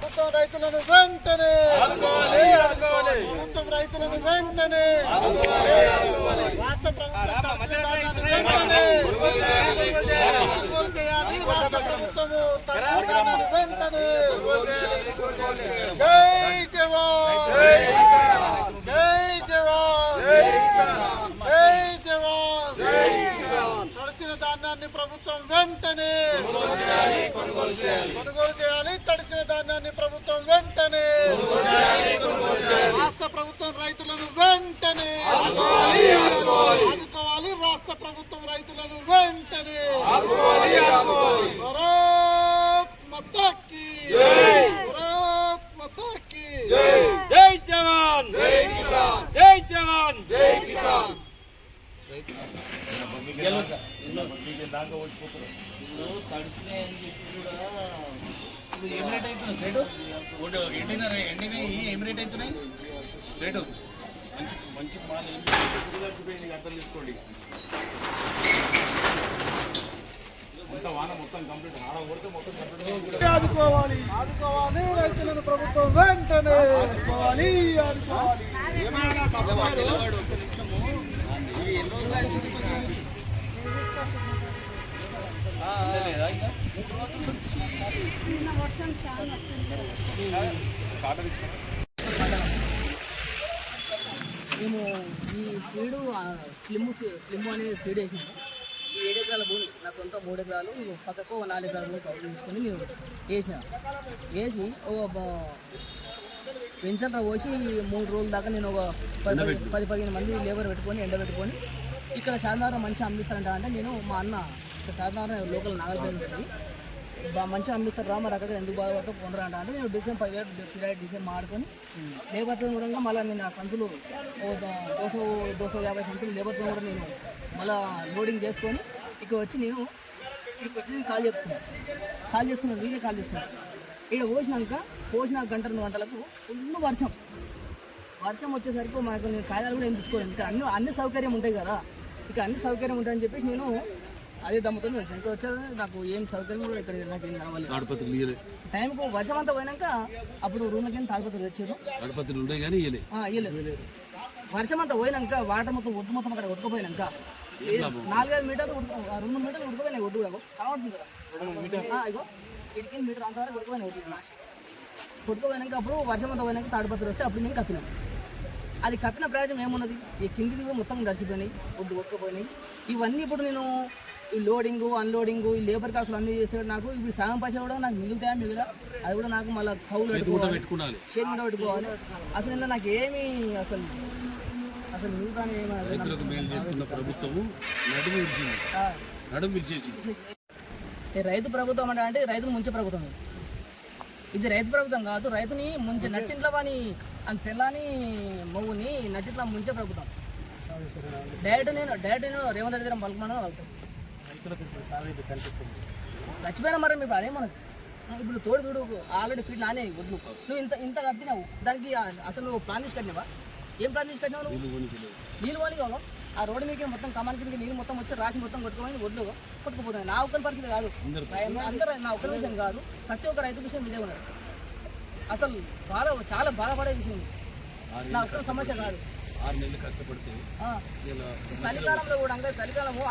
ప్రభుత్వం రైతులను వెంటనే! ప్రభుత్వం రైతులను వెంటనే! రాష్ట్ర ప్రభుత్వం వెంటనే రాష్ట్ర ప్రభుత్వము తహసీల్దార్లను వెంటనే! జై జవాన్! జై జవాన్ తడిసిన ధాన్యాన్ని ప్రభుత్వం వెంటనే. కొనుగోలు చేయాలి తడిసిన ధాన్యాన్ని ప్రభుత్వం వెంటనే. రాష్ట్ర ప్రభుత్వం రైతులను వెంటనే. ఆదుకోవాలి రాష్ట్ర ప్రభుత్వం రైతులను వెంటనే. భారత్ మాతాకి. భారత్ మాతాకి. జై జవాన్! జై జవాన్ కూడా ఇప్పుడు ఏం రేట్ అవుతుంది రేటు? ఒకటి ఎండిన రే- ఎండినవి ఏం రేట్ అవుతున్నాయి? రేటు? మంచి మంచి మాల్ ఏం అర్థం తీసుకోండి మొత్తం వాన మొత్తం కంప్లీట్. ఆడ కొడితే మొత్తం కంప్లీట్. ఆదుకోవాలి. ఆదుకోవాలి. రైతులను ప్రభుత్వం వెంటనే ఆదుకోవాలి. ఆదుకోవాలి. నిమిషము. ఎన్ని రోజులు మేము ఈ సీడు స్లిమ్ స్లిమ్ అనే సీడ్ వేసినాము ఈ ఏడు ఎకరాల భూమి నా సొంత మూడు ఎకరాలు పక్కకు ఒక నాలుగు ఎకరాలు కౌలు తీసుకొని నేను వేసిన. వేసి ఒక పెన్షన్ పోసి మూడు రోజుల దాకా నేను ఒక పది పది- పది పదిహేను మంది లేబర్ పెట్టుకొని ఎండ పెట్టుకొని ఇక్కడ శారదారం మంచిగా అమ్మిస్తారంట అంటే నేను మా అన్న ఇక్కడ సాధారణ లోకల్ నాగల్పేట మంచిగా అమ్మిస్తారు రా మరి అక్కడ ఎందుకు బాధపడతా పొందరా అంట అంటే నేను డిసెంబర్ పదివేలు ఫిర్యాదు డిసెంబర్ మాడుకొని లేబర్తో కూడా మళ్ళీ నేను ఆ సంచులు దోశ దోశ యాభై సంచులు లేబర్తో కూడా నేను మళ్ళీ లోడింగ్ చేసుకొని ఇక్కడ వచ్చి నేను ఇక్కడికి వచ్చి నేను కాల్ చేసుకున్నాను కాల్ చేసుకున్నాను వీళ్ళే కాల్ చేసుకున్నాను ఇక్కడ పోసినాక పోసిన గంట రెండు గంటలకు ఫుల్ వర్షం. వర్షం వచ్చేసరికి మాకు నేను కాయలు కూడా ఏం తీసుకోలేదు అన్ని అన్ని సౌకర్యం ఉంటాయి కదా. ఇక అన్ని సౌకర్యం ఉంటాయని చెప్పేసి నేను అదే దమ్ముతో వచ్చాను ఇక్కడ వచ్చాను. నాకు ఏం సౌకర్యం కూడా ఇక్కడ నాకు ఏం కావాలి. తాడిపత్రులు టైంకు వర్షం అంతా పోయినాక అప్పుడు రూమ్లకి ఏం తాడిపోతుంది వచ్చారు తాడిపత్రులు ఉండే కానీ ఇయ్యలేదు. వర్షం అంతా పోయినాక వాటర్ మొత్తం ఒడ్డు మొత్తం అక్కడ ఉడకపోయినాక నాలుగైదు మీటర్లు రెండు మీటర్లు ఉడకపోయినాయి ఒడ్డు కూడా. కనబడుతుంది కదా. ఆ, ఇగో ఇడికి మీటర్ అంతవరకు ఉడకపోయినాయి ఒడ్డు ఉడకపోయినాక అప్పుడు వర్షం అంతా పోయినాక తాడిపత్రులు వస్తే అప్పుడు మేము కప్పినాం అది కప్పిన ప్రయోజనం ఏమున్నది? ఈ కిందిది కూడా మొత్తం దర్శిపోయినాయి ఒడ్డు ఉడకపోయినాయి ఇవన్నీ ఇప్పుడు నేను ఈ లోడింగ్ అన్లోడింగ్ ఈ లేబర్ కాస్టులు అన్నీ చేస్తే నాకు ఇప్పుడు సగం పైసలు కూడా నాకు మిగులుతాయా మిగిలిన అది కూడా నాకు మళ్ళీ కౌలు పెట్టుకోవాలి. షేర్ కూడా పెట్టుకోవాలి. అసలు ఇలా నాకు ఏమి అసలు అసలు నాకు- రైతులకు మేలు చేస్తున్న ప్రభుత్వము నడుము విడిచింది ఆ, నడుము విడిచేసింది ఈ రైతు ప్రభుత్వం అంటే రైతును ముంచే ప్రభుత్వం ఇది. రైతు ప్రభుత్వం కాదు రైతుని ముంచే నట్టింట్లో వాని అని పిల్లని మొవ్వుని నట్టింట్లో ముంచే ప్రభుత్వం. డైరెక్ట్ నేను డైరెక్ట్ నేను రేవంత్ రెడ్డి దగ్గర పలుకున్నాను వెళ్తాను చచ్చిపోయినా మరి మీరు అదే మనకు ఇప్పుడు తోడు తోడు ఆల్రెడీ ఫీడ్ నానే వడ్లు నువ్వు ఇంత ఇంత కట్టినావు. దానికి అసలు నువ్వు ప్లాన్ చేసి కట్టినావా? ఏం ప్లాన్ చేసి కట్టినావు నువ్వు? నీళ్ళు పోనీ ఆ రోడ్డు మీకు మొత్తం కమాన్ కిందకి నీళ్ళు మొత్తం వచ్చి రాసి మొత్తం కొట్టుకోమని ఒడ్లు కొట్టుకుపోతున్నాయి. నా ఒక్కరి పరిస్థితి కాదు. అందరూ నా ఒక్కరి విషయం కాదు. ప్రతి ఒక్క రైతు విషయం ఇదే ఉన్నది. అసలు బాధ చాలా బాధపడే విషయం. నా ఒక్కరి సమస్య కాదు. ఆరు నెలలు కష్టపడితే చలికాలంలో కూడా అంటే చలికాలము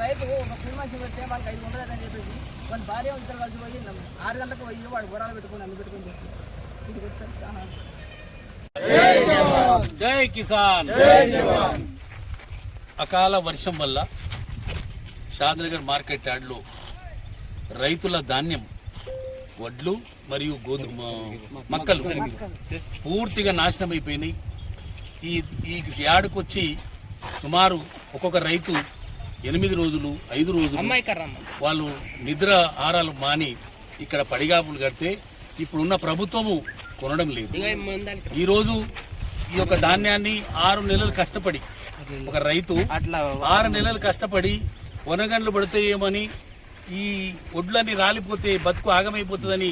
రైతు ఒక సినిమా పెడితే వాళ్ళకి ఐదు వందలు అని చెప్పేసి వాళ్ళ భార్య ఇద్దరు కలిసి పోయి ఆరు గంటలకు పోయి వాడు గురాలు పెట్టుకొని అమ్మి పెట్టుకొని చేస్తారు. ఇది వచ్చేసరికి చాలా జై కిసాన్! అకాల వర్షం వల్ల షాద్నగర్ మార్కెట్ యార్డ్లో రైతుల ధాన్యం వడ్లు మరియు గోధుమ మక్కలు పూర్తిగా నాశనం అయిపోయినాయి ఈ ఈ యార్డుకు వచ్చి సుమారు ఒక్కొక్క రైతు ఎనిమిది రోజులు ఐదు రోజులు వాళ్ళు నిద్ర ఆహారాలు మాని ఇక్కడ పడిగాపులు కడితే ఇప్పుడున్న ప్రభుత్వము కొనడం లేదు. ఈరోజు ఈ యొక్క ధాన్యాన్ని ఆరు నెలలు కష్టపడి ఒక రైతు ఆరు నెలలు కష్టపడి వనగండ్లు పడితేయేమని ఈ ఒడ్లన్నీ రాలిపోతే బతుకు ఆగమైపోతుందని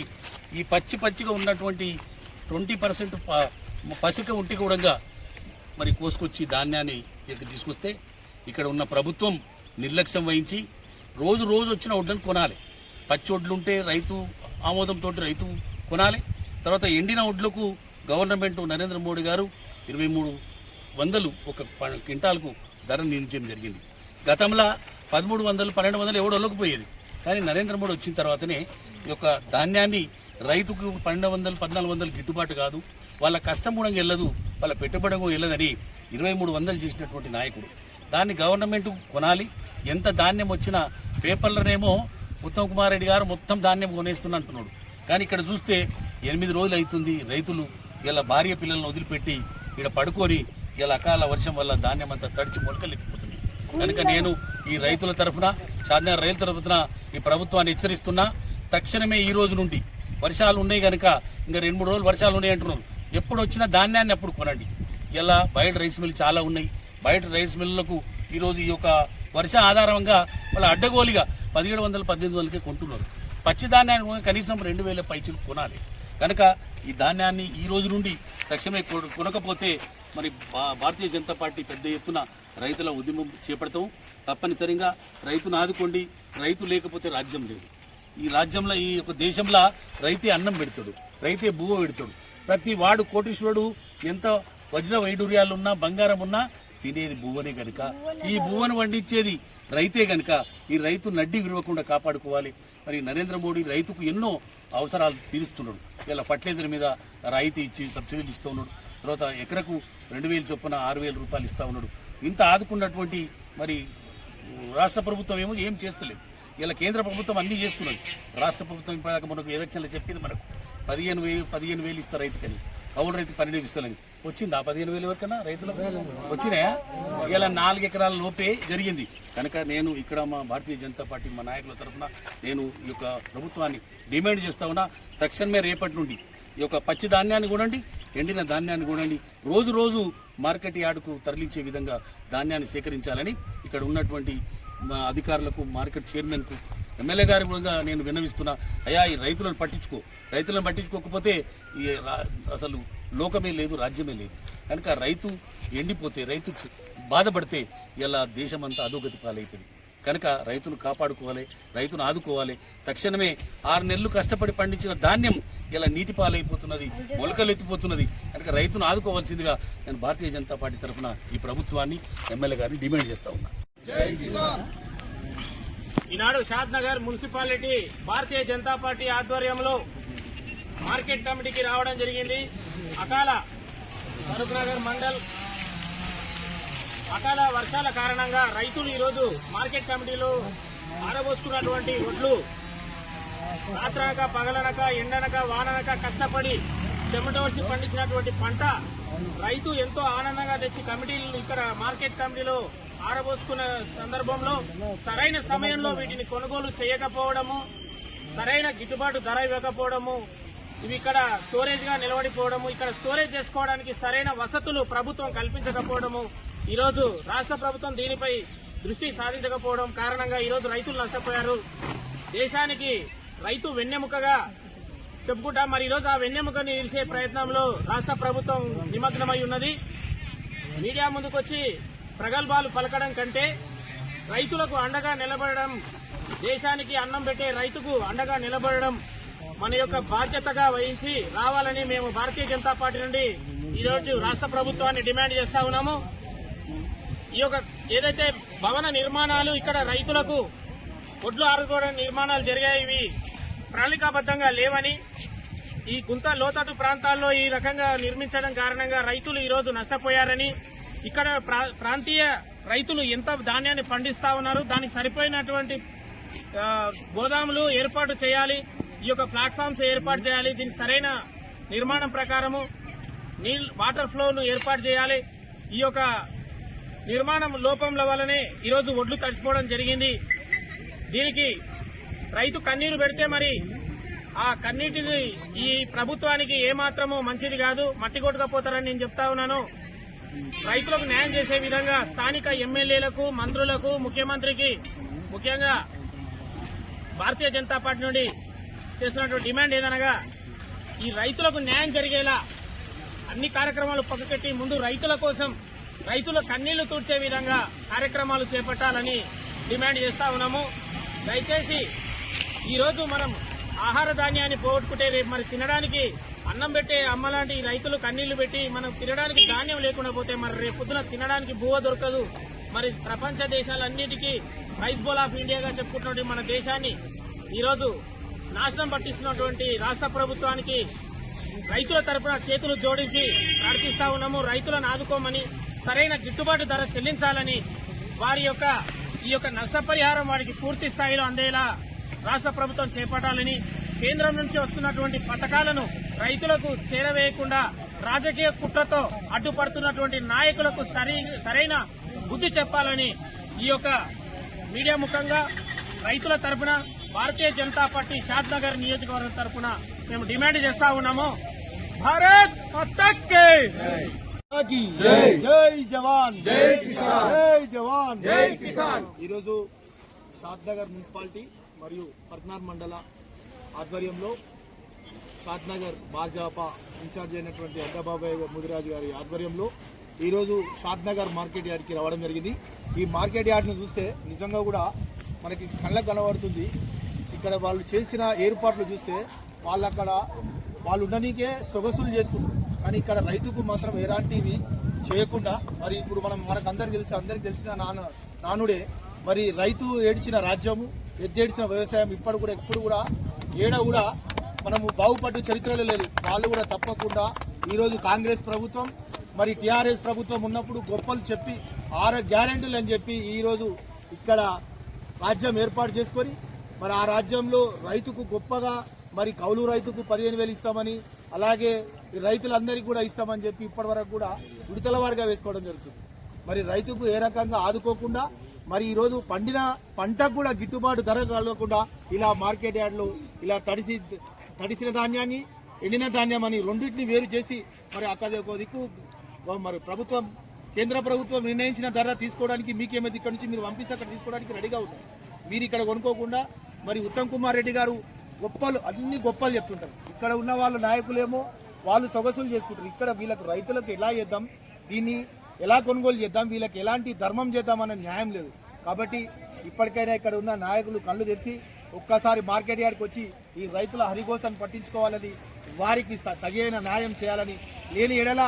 ఈ పచ్చి పచ్చిగా ఉన్నటువంటి ట్వంటీ పర్సెంట్ పసిక ఉంటి కూడా మరి కోసుకొచ్చి ధాన్యాన్ని ఇక్కడ తీసుకొస్తే ఇక్కడ ఉన్న ప్రభుత్వం నిర్లక్ష్యం వహించి రోజు రోజు వచ్చిన వడ్లను కొనాలి. పచ్చి వడ్లు ఉంటే రైతు ఆమోదంతో రైతు కొనాలి. తర్వాత ఎండిన వడ్లకు గవర్నమెంట్ నరేంద్ర మోడీ గారు ఇరవై మూడు వందలు ఒక ప- క్వింటాల్కు ధర నిర్ణయం జరిగింది. గతంలో పదమూడు వందలు పన్నెండు వందలు ఎవడో పోయేది కానీ నరేంద్ర మోడీ వచ్చిన తర్వాతనే ఈ యొక్క ధాన్యాన్ని రైతుకు పన్నెండు వందలు పద్నాలుగు వందలు గిట్టుబాటు కాదు వాళ్ళ కష్టం కూడా వెళ్ళదు వాళ్ళ పెట్టుబడి వెళ్ళదని ఇరవై మూడు వందలు చేసినటువంటి నాయకుడు. దాన్ని గవర్నమెంట్ కొనాలి ఎంత ధాన్యం వచ్చినా పేపర్లనేమో ఉత్తమ్ కుమార్ రెడ్డి గారు మొత్తం ధాన్యం కొనేస్తున్నా అంటున్నాడు. కానీ ఇక్కడ చూస్తే ఎనిమిది రోజులు అవుతుంది రైతులు ఇలా భార్య పిల్లలను వదిలిపెట్టి ఇక్కడ పడుకొని ఇలా అకాల వర్షం వల్ల ధాన్యం అంతా తడిచి మొలకలు కనుక నేను ఈ రైతుల తరఫున సాధారణ రైతుల తరఫున ఈ ప్రభుత్వాన్ని హెచ్చరిస్తున్నా. తక్షణమే ఈ రోజు నుండి వర్షాలు ఉన్నాయి కనుక ఇంకా రెండు మూడు రోజులు వర్షాలు ఉన్నాయి అంటున్నారు. ఎప్పుడు వచ్చినా ధాన్యాన్ని అప్పుడు కొనండి. ఇలా బయట రైస్ మిల్లు చాలా ఉన్నాయి. బయట రైస్ మిల్లులకు ఈరోజు ఈ యొక్క వర్ష ఆధారంగా వాళ్ళ అడ్డగోలిగా పదిహేడు వందల పద్దెనిమిది వందలకే కొంటున్నారు. పచ్చి ధాన్యాన్ని కనీసం రెండు వేల పైచులు కొనాలి. కనుక ఈ ధాన్యాన్ని ఈ రోజు నుండి తక్షణమే కొనకపోతే మరి భా- భారతీయ జనతా పార్టీ పెద్ద ఎత్తున రైతుల ఉద్యమం చేపడతాం. తప్పనిసరిగా రైతును ఆదుకోండి రైతు లేకపోతే రాజ్యం లేదు. ఈ రాజ్యంలో ఈ యొక్క దేశంలో రైతే అన్నం పెడతాడు రైతే బువ్వ పెడతాడు. ప్రతి వాడు కోటీశ్వరుడు ఎంత వజ్ర వైడూర్యాలు ఉన్నా బంగారం ఉన్నా తినేది భూవనే గనుక. ఈ బువ్వను వండించేది రైతే గనుక. ఈ రైతు నడ్డి విరవకుండా కాపాడుకోవాలి. మరి నరేంద్ర మోడీ రైతుకు ఎన్నో అవసరాలు తీరుస్తున్నాడు. ఇలా ఫర్టిలైజర్ మీద రాయితీ ఇచ్చి సబ్సిడీలు ఇస్తూ ఉన్నాడు. తర్వాత ఎకరకు రెండు వేలు చొప్పున ఆరు వేల రూపాయలు ఇస్తూ ఉన్నాడు. ఇంత ఆదుకున్నటువంటి మరి రాష్ట్ర ప్రభుత్వం ఏమో ఏం చేస్తలేదు. ఇలా కేంద్ర ప్రభుత్వం అన్నీ చేస్తున్నది. రాష్ట్ర ప్రభుత్వం ఇప్పటిదాకా మనకు ఎలక్షన్లు చెప్పింది మనకు. పదిహేను వేలు పదిహేను వేలు ఇస్తారు రైతుకని. కౌలు రైతు పన్నెండు ఇస్తారని వచ్చిందా? పదిహేను వేలు వరకన్నా రైతులకు? వచ్చినాయా? ఇలా నాలుగు ఎకరాల లోపే జరిగింది. కనుక నేను ఇక్కడ మా భారతీయ జనతా పార్టీ మా నాయకుల తరఫున నేను ఈ యొక్క ప్రభుత్వాన్ని డిమాండ్ చేస్తా ఉన్నా. తక్షణమే రేపటి నుండి ఈ యొక్క పచ్చి ధాన్యాన్ని కూడండి ఎండిన ధాన్యాన్ని కూడండి రోజు రోజు మార్కెట్ యార్డుకు తరలించే విధంగా ధాన్యాన్ని సేకరించాలని ఇక్కడ ఉన్నటువంటి అధికారులకు మార్కెట్ చైర్మన్కు ఎమ్మెల్యే గారి కూడా నేను విన్నవిస్తున్నా. అయ్యా ఈ రైతులను పట్టించుకో. రైతులను పట్టించుకోకపోతే ఈ రా- అసలు లోకమే లేదు రాజ్యమే లేదు. కనుక రైతు ఎండిపోతే రైతు బాధపడితే ఇలా దేశమంతా అధోగతి పాలవుతుంది కనుక రైతును కాపాడుకోవాలి రైతును ఆదుకోవాలి. తక్షణమే ఆరు నెలలు కష్టపడి పండించిన ధాన్యం ఇలా నీటి పాలైపోతున్నది మొలకలు ఎత్తిపోతున్నది కనుక రైతును ఆదుకోవాల్సిందిగా నేను భారతీయ జనతా పార్టీ తరఫున ఈ ప్రభుత్వాన్ని ఎమ్మెల్యే గారిని డిమాండ్ చేస్తా ఉన్నా. ఈనాడు Shadnagar municipality Bharatiya Janata party ఆధ్వర్యంలో మార్కెట్ కమిటీకి రావడం జరిగింది. అకాల ఫరూక్ నగర్ మండల్ అకాల వర్షాల కారణంగా రైతులు ఈరోజు మార్కెట్ కమిటీలో ఆరబోసుకున్నటువంటి ఒడ్లు రాత్రనక పగలనక ఎండనక వాననక కష్టపడి చెమట వచ్చి పండించినటువంటి పంట రైతు ఎంతో ఆనందంగా తెచ్చి కమిటీలు ఇక్కడ మార్కెట్ కమిటీలో ఆరబోసుకున్న సందర్భంలో సరైన సమయంలో వీటిని కొనుగోలు చేయకపోవడము సరైన గిట్టుబాటు ధర ఇవ్వకపోవడము ఇవి ఇక్కడ స్టోరేజ్గా నిలబడిపోవడము ఇక్కడ స్టోరేజ్ చేసుకోవడానికి సరైన వసతులు ప్రభుత్వం కల్పించకపోవడము ఈరోజు రాష్ట్ర ప్రభుత్వం దీనిపై దృష్టి సాధించకపోవడం కారణంగా ఈరోజు రైతులు నష్టపోయారు. దేశానికి రైతు వెన్నెముకగా చెప్పుకుంటా మరి ఈరోజు ఆ వెన్నెముకని ఇరిసే ప్రయత్నంలో రాష్ట్ర ప్రభుత్వం నిమగ్నమై ఉన్నది. మీడియా ముందుకొచ్చి ప్రగల్భాలు పలకడం కంటే రైతులకు అండగా నిలబడడం దేశానికి అన్నం పెట్టే రైతుకు అండగా నిలబడడం మన యొక్క బాధ్యతగా వహించి రావాలని మేము భారతీయ జనతా పార్టీ నుండి ఈరోజు రాష్ట్ర ప్రభుత్వాన్ని డిమాండ్ చేస్తా ఉన్నాము. ఈ యొక్క ఏదైతే భవన నిర్మాణాలు ఇక్కడ రైతులకు ఒడ్లు ఆరుకోవడం నిర్మాణాలు జరిగాయి ఇవి ప్రణాళికాబద్ధంగా లేవని ఈ గుంత లోతట్టు ప్రాంతాల్లో ఈ రకంగా నిర్మించడం కారణంగా రైతులు ఈరోజు నష్టపోయారని ఇక్కడ ప్రా- ప్రాంతీయ రైతులు ఎంత ధాన్యాన్ని పండిస్తా ఉన్నారు దానికి సరిపోయినటువంటి గోదాములు ఏర్పాటు చేయాలి ఈ యొక్క ప్లాట్ఫామ్స్ ఏర్పాటు చేయాలి దీనికి సరైన నిర్మాణం ప్రకారము నీల్ వాటర్ ఫ్లోను ఏర్పాటు చేయాలి ఈ యొక్క నిర్మాణం లోపంల వల్లనే ఈరోజు ఒడ్లు తడిసిపోవడం జరిగింది. దీనికి రైతు కన్నీరు పెడితే మరి ఆ కన్నీటిని ఈ ప్రభుత్వానికి ఏమాత్రము మంచిది కాదు మట్టి కొట్టుకపోతారని నేను చెప్తా ఉన్నాను. రైతులకు న్యాయం చేసే విధంగా స్థానిక ఎమ్మెల్యేలకు మంత్రులకు ముఖ్యమంత్రికి ముఖ్యంగా భారతీయ జనతా పార్టీ నుండి చేస్తున్నటువంటి డిమాండ్ ఏదనగా ఈ రైతులకు న్యాయం జరిగేలా అన్ని కార్యక్రమాలు పక్కకెట్టి ముందు రైతుల కోసం రైతుల కన్నీళ్ళు తుడిచే విధంగా కార్యక్రమాలు చేపట్టాలని డిమాండ్ చేస్తా ఉన్నాము. దయచేసి ఈరోజు మనం ఆహార ధాన్యాన్ని పోగొట్టుకుంటే రేపు మరి తినడానికి అన్నం పెట్టే అమ్మలాంటి రైతులు కన్నీళ్ళు పెట్టి మనం తినడానికి ధాన్యం లేకుండా పోతే మరి రేపు తినడానికి భూవ దొరకదు. మరి ప్రపంచ దేశాలన్నిటికీ రైస్ బోల్ ఆఫ్ ఇండియాగా చెప్పుకుంటున్నటువంటి మన దేశాన్ని ఈరోజు నాశనం పట్టిస్తున్నటువంటి రాష్ట్ర ప్రభుత్వానికి రైతుల తరపున చేతులు జోడించి ప్రార్థిస్తా ఉన్నాము. రైతులను ఆదుకోమని సరైన గిట్టుబాటు ధర చెల్లించాలని వారి యొక్క ఈ యొక్క నష్టపరిహారం వారికి పూర్తి స్థాయిలో అందేలా రాష్ట్ర ప్రభుత్వం చేపట్టాలని కేంద్రం నుంచి వస్తున్నటువంటి పథకాలను రైతులకు చేరవేయకుండా రాజకీయ కుట్రతో అడ్డుపడుతున్నటువంటి నాయకులకు సరి సరైన బుద్ధి చెప్పాలని ఈ యొక్క మీడియా ముఖంగా రైతుల తరఫున భారతీయ జనతా పార్టీ షాద్నగర్ నియోజకవర్గం తరఫున మేము డిమాండ్ చేస్తా ఉన్నాము. భారత్ మాతాకి జై జవాన్. జై కిసాన్. జై జవాన్. జై కిసాన్. ఈరోజు షాద్నగర్ మున్సిపాలిటీ మరియు పర్నార్ మండల ఆధ్వర్యంలో షాద్నగర్ భాజపా ఇన్ఛార్జ్ అయినటువంటి అద్దబాబాయ్ ముదిరాజు గారి ఆధ్వర్యంలో ఈరోజు షాద్నగర్ మార్కెట్ యార్డ్కి రావడం జరిగింది. ఈ మార్కెట్ యార్డ్ని చూస్తే నిజంగా కూడా మనకి కళ్ళకు కనబడుతుంది. ఇక్కడ వాళ్ళు చేసిన ఏర్పాట్లు చూస్తే వాళ్ళు అక్కడ వాళ్ళు ఉండనీకే సొగసులు చేసుకుంటారు. కానీ ఇక్కడ రైతుకు మాత్రం ఎలాంటివి చేయకుండా మరి ఇప్పుడు మనం మనకు అందరికి తెలిసి అందరికి తెలిసిన నాన్న నానుడే మరి రైతు ఏడిచిన రాజ్యము ఎద్దేడిచిన వ్యవసాయం ఇప్పటి కూడా ఎప్పుడు కూడా ఏడ కూడా మనము బాగుపడ్డ చరిత్రలో లేదు. వాళ్ళు కూడా తప్పకుండా ఈరోజు కాంగ్రెస్ ప్రభుత్వం మరి టీఆర్ఎస్ ప్రభుత్వం ఉన్నప్పుడు గొప్పలు చెప్పి ఆర గ్యారెంటీలు అని చెప్పి ఈరోజు ఇక్కడ రాజ్యం ఏర్పాటు చేసుకొని మరి ఆ రాజ్యంలో రైతుకు గొప్పగా మరి కౌలు రైతుకు పదిహేను వేలు ఇస్తామని అలాగే రైతులందరికీ కూడా ఇస్తామని చెప్పి ఇప్పటివరకు కూడా విడతల వారిగా వేసుకోవడం జరుగుతుంది. మరి రైతుకు ఏ రకంగా ఆదుకోకుండా మరి ఈరోజు పండిన పంటకు కూడా గిట్టుబాటు ధర కలగకుండా ఇలా మార్కెట్ యార్డ్లు ఇలా తడిసి తడిసిన ధాన్యాన్ని ఎండిన ధాన్యం అని రెండింటిని వేరు చేసి మరి అక్కడ ఒక దిక్కు మరి ప్రభుత్వం కేంద్ర ప్రభుత్వం నిర్ణయించిన ధర తీసుకోవడానికి మీకేమైతే ఇక్కడ నుంచి మీరు పంపిస్తే అక్కడ తీసుకోవడానికి రెడీగా ఉన్నారు. మీరు ఇక్కడ కొనుక్కోకుండా మరి ఉత్తమ్ కుమార్ రెడ్డి గారు గొప్పలు అన్ని గొప్పలు చెప్తుంటారు. ఇక్కడ ఉన్న వాళ్ళ నాయకులేమో వాళ్ళు సొగసులు చేసుకుంటారు. ఇక్కడ వీళ్ళకి రైతులకు ఎలా చేద్దాం? దీన్ని ఎలా కొనుగోలు చేద్దాం? వీళ్ళకి ఎలాంటి ధర్మం చేద్దాం అనే న్యాయం లేదు. కాబట్టి ఇప్పటికైనా ఇక్కడ ఉన్న నాయకులు కళ్ళు తెరిచి ఒక్కసారి మార్కెట్ యార్డ్కి వచ్చి ఈ రైతుల హరిగోసాన్ని పట్టించుకోవాలని వారికి తగిన న్యాయం చేయాలని లేని ఎడల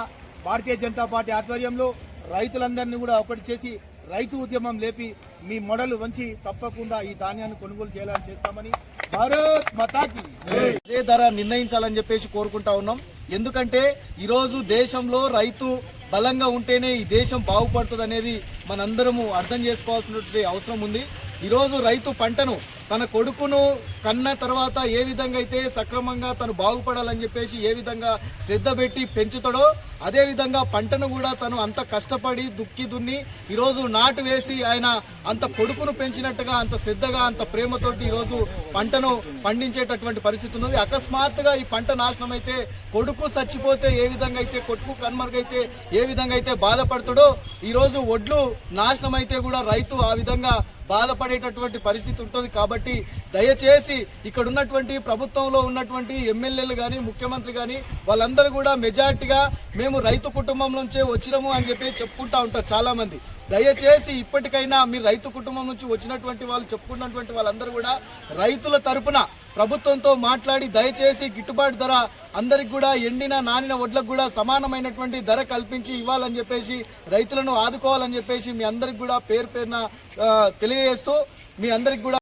భారతీయ జనతా పార్టీ ఆధ్వర్యంలో రైతులందరినీ కూడా ఒకటి చేసి రైతు ఉద్యమం లేపి మీ మొడలు వంచి తప్పకుండా ఈ ధాన్యాన్ని కొనుగోలు చేయాలని చేస్తామని భారత్ మతాకి. అదే ధర నిర్ణయించాలని చెప్పేసి కోరుకుంటా ఉన్నాం. ఎందుకంటే ఈరోజు దేశంలో రైతు బలంగా ఉంటేనే ఈ దేశం బాగుపడుతుంది అనేది మనందరము అర్థం చేసుకోవాల్సినటువంటి అవసరం ఉంది. ఈరోజు రైతు పంటను తన కొడుకును కన్న తర్వాత ఏ విధంగా అయితే సక్రమంగా తను బాగుపడాలని చెప్పేసి ఏ విధంగా శ్రద్ధ పెట్టి పెంచుతాడో అదే విధంగా పంటను కూడా తను అంత కష్టపడి దుక్కి దున్ని ఈరోజు నాటు వేసి ఆయన అంత కొడుకును పెంచినట్టుగా అంత శ్రద్ధగా అంత ప్రేమతోటి ఈరోజు పంటను పండించేటటువంటి పరిస్థితి ఉన్నది. అకస్మాత్తుగా ఈ పంట నాశనం అయితే కొడుకు చచ్చిపోతే ఏ విధంగా అయితే కొడుకు కన్మరుగైతే ఏ విధంగా అయితే బాధపడతాడో ఈరోజు ఒడ్లు నాశనం అయితే కూడా రైతు ఆ విధంగా బాధపడేటటువంటి పరిస్థితి ఉంటుంది. కాబట్టి దయచేసి ఇక్కడ ఉన్నటువంటి ప్రభుత్వంలో ఉన్నటువంటి ఎమ్మెల్యేలు కానీ ముఖ్యమంత్రి కానీ వాళ్ళందరూ కూడా మెజార్టీగా మేము రైతు కుటుంబం నుంచే వచ్చినాము అని చెప్పి చెప్పుకుంటా ఉంటారు చాలామంది. దయచేసి ఇప్పటికైనా మీ రైతు కుటుంబం నుంచి వచ్చినటువంటి వాళ్ళు చెప్పుకున్నటువంటి వాళ్ళందరూ కూడా రైతుల తరపున ప్రభుత్వంతో మాట్లాడి దయచేసి గిట్టుబాటు ధర అందరికి కూడా ఎండిన నానిన వడ్లకు కూడా సమానమైనటువంటి ధర కల్పించి ఇవ్వాలని చెప్పేసి రైతులను ఆదుకోవాలని చెప్పేసి మీ అందరికి కూడా పేరు పేరున తెలియజేస్తూ మీ అందరికి కూడా